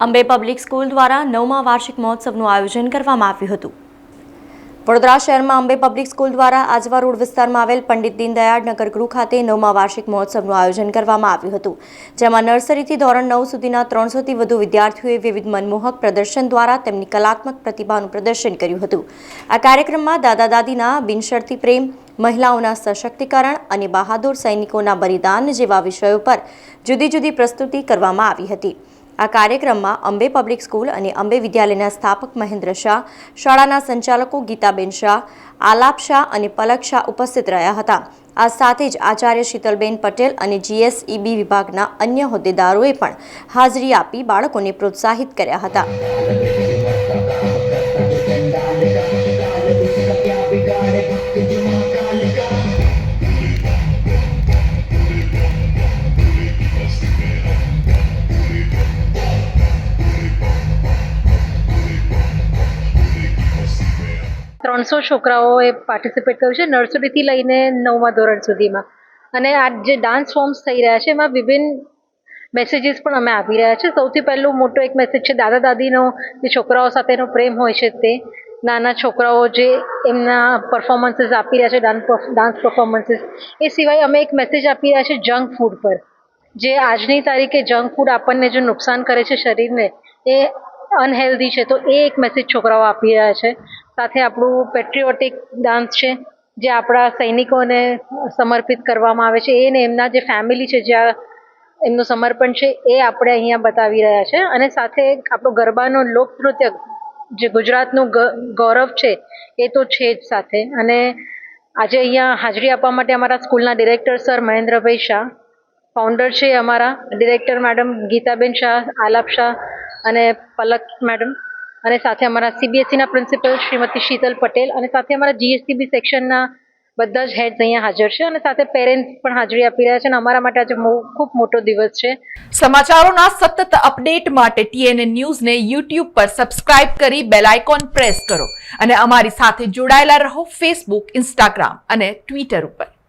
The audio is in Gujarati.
અંબે પબ્લિક સ્કૂલ દ્વારા નવમા વાર્ષિક મહોત્સવનું આયોજન કરવામાં આવ્યું હતું. વડોદરા શહેરમાં અંબે પબ્લિક સ્કૂલ દ્વારા આજવા રોડ વિસ્તારમાં આવેલ પંડિત દીનદયાળ નગર ગૃહ ખાતે નવમા વાર્ષિક મહોત્સવનું આયોજન કરવામાં આવ્યું હતું, જેમાં નર્સરીથી ધોરણ નવ સુધીના ત્રણસોથી વધુ વિદ્યાર્થીઓએ વિવિધ મનમોહક પ્રદર્શન દ્વારા તેમની કલાત્મક પ્રતિભાનું પ્રદર્શન કર્યું હતું. આ કાર્યક્રમમાં દાદા દાદીના બિનશરતી પ્રેમ, મહિલાઓના સશક્તિકરણ અને બહાદુર સૈનિકોના બલિદાન જેવા વિષયો પર જુદી જુદી પ્રસ્તુતિ કરવામાં આવી હતી. આ કાર્યક્રમમાં અંબે પબ્લિક સ્કૂલ અને અંબે વિદ્યાલયના સ્થાપક મહેન્દ્ર શાહ, શાળાના સંચાલકો ગીતાબેન શાહ, આલાપ શાહ અને પલક શાહ ઉપસ્થિત રહ્યા હતા. આ સાથે જ આચાર્ય શીતલબેન પટેલ અને જીએસઈબી વિભાગના અન્ય હોદ્દેદારોએ પણ હાજરી આપી બાળકોને પ્રોત્સાહિત કર્યા હતા. ત્રણસો છોકરાઓએ પાર્ટિસિપેટ કર્યું છે નર્સરીથી લઈને નવમા ધોરણ સુધીમાં. અને આ જે ડાન્સ ફોર્મ્સ થઈ રહ્યા છે, એમાં વિભિન્ન મેસેજીસ પણ અમે આપી રહ્યા છે સૌથી પહેલું મોટો એક મેસેજ છે દાદા દાદીનો જે છોકરાઓ સાથેનો પ્રેમ હોય છે તે. નાના છોકરાઓ જે એમના પરફોર્મન્સીસ આપી રહ્યા છે ડાન્સ ડાન્સ પરફોર્મન્સીસ એ સિવાય અમે એક મેસેજ આપી રહ્યા છે જંક ફૂડ પર. જે આજની તારીખે જંક ફૂડ આપણને જે નુકસાન કરે છે શરીરને, એ અનહેલ્ધી છે. તો એ એક મેસેજ છોકરાઓ આપી રહ્યા છે. સાથે આપણું પેટ્રિયોટિક ડાન્સ છે, જે આપણા સૈનિકોને સમર્પિત કરવામાં આવે છે. એ ને એમના જે ફેમિલી છે જ્યાં એમનું સમર્પણ છે, એ આપણે અહીંયા બતાવી રહ્યા છે. અને સાથે આપણો ગરબાનો લોકનૃત્ય, જે ગુજરાતનું ગૌરવ છે, એ તો છે જ સાથે. અને આજે અહીંયા હાજરી આપવા માટે અમારા સ્કૂલના director sir Mahendrabhai Shah founder છે અમારા, ડિરેક્ટર મેડમ ગીતાબેન શાહ, આલાપ શાહ અને પલક મેડમ અને સાથે અમારા સીબીએસઈના પ્રિન્સિપલ શ્રીમતી શીતલ પટેલ અને સાથે અમારા જીએસસીબી સેક્શનના બધા જ હેડ્સ અહીંયા હાજર છે અને સાથે પેરેન્ટ્સ પણ હાજરી આપી રહ્યા છે અને અમારા માટે આજે ખૂબ મોટો દિવસ છે. સમાચારોના સતત અપડેટ માટે ટીએનએ ન્યૂઝને યુટ્યુબ પર સબસ્ક્રાઇબ કરી બેલ આઇકોન પ્રેસ કરો અને અમારી સાથે જોડાયેલા રહો ફેસબુક ઇન્સ્ટાગ્રામ અને ટ્વિટર ઉપર.